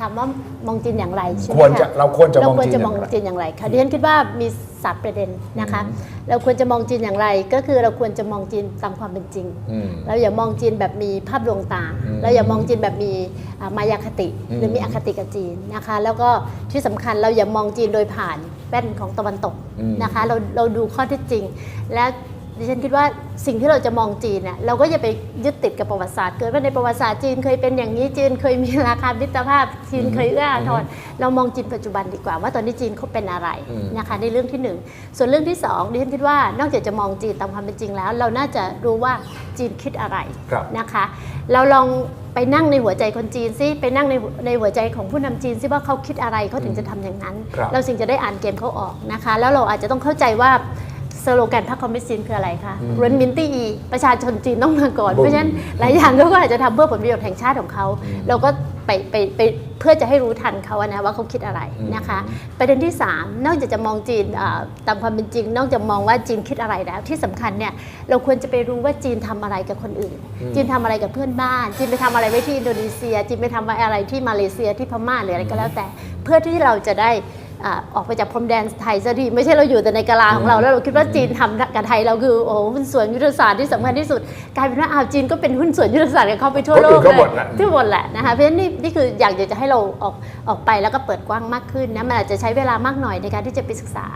ถามว่ามองจีนอย่างไรใช่ไหมควรจะคะเราควรจะมเราองควรจีนจะอมองย่างไรจีนอย่างไรคะดิฉันคิดว่ามีสามประเด็นนะคะ เราควรจะมองจีนอย่างไร ก็คือเราควรจะมองจีนตามความเป็นจริงอืมเราอย่ามองจีนแบบมีภาพลวงตาอืมเราอย่ามองจีนแบบมีอ่ามายาคติอืมหรือมีอคติกับจีนนะคะ แล้วก็ที่สำคัญเราอย่ามองจีนโดยผ่านแป้นของตะวันตกอืมนะคะ เราเราดูข้อเท็จจริง และ ดิฉันคิดว่าสิ่งที่เราจะมองจีนน่ะเราก็อย่าไปยึดติดกับประวัติศาสตร์เกิดว่าในประวัติศาสตร์จีนเคยเป็นอย่างนี้จีนเคยมีราคามิตรภาพจีนเคยเอื้ออาทรเรามองจีนปัจจุบันดีกว่า ว่าตอนนี้จีนเขาเป็นอะไรอืมนะคะในเรื่องที่หนึ่งส่วนเรื่องที่สองดิฉันคิดว่านอกจากจะมองจีนตามความเป็นจริงแล้ว เราน่าจะรู้ว่าจีนคิดอะไรครับนะคะ เราลองไปนั่งในหัวใจคนจีนซิไปนั่งในในหัวใจของผู้นำจีนซิว่าเขาคิดอะไรเขาถึงจะทำอย่างนั้นครับเราจึงจะได้อ่านเกมเขาออกนะคะ แล้วเราอาจจะต้องเข้าใจว่า สโลแกนพรรคคอมมิวนิสต์จีนคืออะไรคะเรนมินตี้อีประชาชนจีนต้องมาก่อนบุ้มเพราะฉะนั้นหลายอย่างเขาก็อาจจะทำเพื่อผลประโยชน์แห่งชาติของเขาเราก็ไปไปไปเพื่อจะให้รู้ทันเขาอะนะว่าเขาคิดอะไรนะคะ ประเด็นที่ 3 นอกจากจะมองจีนอ่าตามความเป็นจริง นอกจากมองว่าจีนคิดอะไรแล้ว ที่สำคัญเนี่ยเราควรจะไปรู้ว่าจีนทำอะไรกับคนอื่น จีนทำอะไรกับเพื่อนบ้าน จีนไปทำอะไรไว้ที่อินโดนีเซีย จีนไปทำอะไรที่มาเลเซียที่พม่าหรืออะไรก็แล้วแต่ เพื่อที่เราจะได้ อ่าออกไปจากพรมแดนไทยซะทีไม่ใช่เราอยู่แต่ในกะลาของเราแล้วเราคิดว่าจีนทำกับไทยเราคือโอ้โหหุ้นส่วนยุทธศาสตร์ที่สำคัญที่สุดกลายเป็นว่าอ้าวจีนก็เป็นหุ้นส่วนยุทธศาสตร์กับเขาไปทั่วโลกคนอื่นก็เลหมยดแหละที่หมดแหละนะคะเพราะฉะนั้นนี่นี่คืออยากจะให้เราออกออกไปแล้วก็เปิดกว้างมากขึ้นนะมันอาจจะใช้เวลามากหน่อยในการที่จะไปศึกษา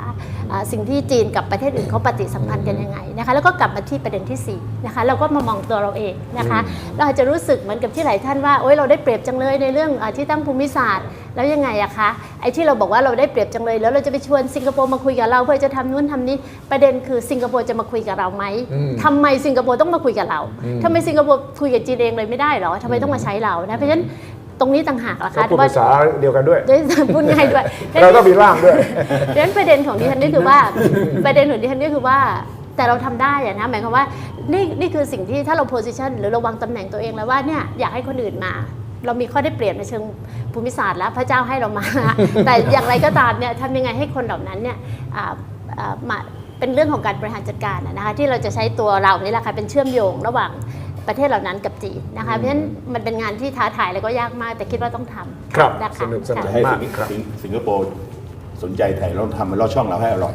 อ่าสิ่งที่จีนกับประเทศอื่นเขาปฏิสัมพันธ์กันยังไงนะคะแล้วก็กลับมาที่ประเด็นที่สี่นะคะเราก็มามองตัวเราเองนะคะเราอาจจะรู้สึกเหมือนกับที่หลายท่านว่าโอ๊ยเราได้เปรียบจังเลยในเรื่องอาที่ตั้งภูมิศาสตร์แล้วยังไงอะคะไอ้ที่เราบอกว่าเราได้เปรียบจังเลย แล้วเราจะไปชวนสิงคโปร์มาคุยกับเรา เพื่อจะทำนู่นทำนี้ประเด็นคือสิงคโปร์จะมาคุยกับเราไหมอืมทำไมสิงคโปร์ต้องมาคุยกับเราอืมทำไมสิงคโปร์คุยกับจีนเองเลยไม่ได้เหรอทำไมต้องมาใช้เรานะเพราะฉะนั้นตรงนี้ต่างหากล่ะก็คะพูดภาษาเดียวกันด้วยด้วยพูดง่ายด้วยเราต้องมีร่ามด้วยดังนั้นประเด็นของดิฉันนี่คือว่า ประเด็นของดิฉันนี่คือว่า แต่เราทำได้อะนะหมายความว่านี่นี่คือสิ่งที่ถ้าเราโพสิชันหรือเราวางตำแหน่งตัวเองแล้วว่าเนี่ยอยากให้คนอื่นมา เรามีข้อได้เปรียบในเชิงภูมิศาสตร์แล้วพระเจ้าให้เรามา แต่อย่างไรก็ตามเนี่ยทำยังไงให้คนเหล่านั้นเนี่ยอ่าอ่ามาเป็นเรื่องของการบริหารจัดการอะนะคะที่เราจะใช้ตัวเรานี่แหละค่ะเป็นเชื่อมโยงระหว่างประเทศเหล่านั้นกับจีนนะคะเพราะฉะนั้นมันเป็นงานที่ท้าทายแล้วก็ยากมากแต่คิดว่าต้องทำครับนะคะสนุกสนานจะค่ะให้มากสิงครับสิงสิงคโปร์สนใจไทยเราทำมันลอดช่องเราให้อร่อย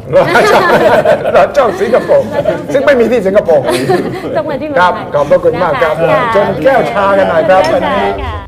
เราเจ้าสิงคโปร์ซึ่งไม่มีที่สิงคโปร์ต้องมาที่เมืคอรังบไทยขอบพระคุณมากครับนะะชนแก้วชากันหน่อยครับแก้ววันชานี้ค่ะ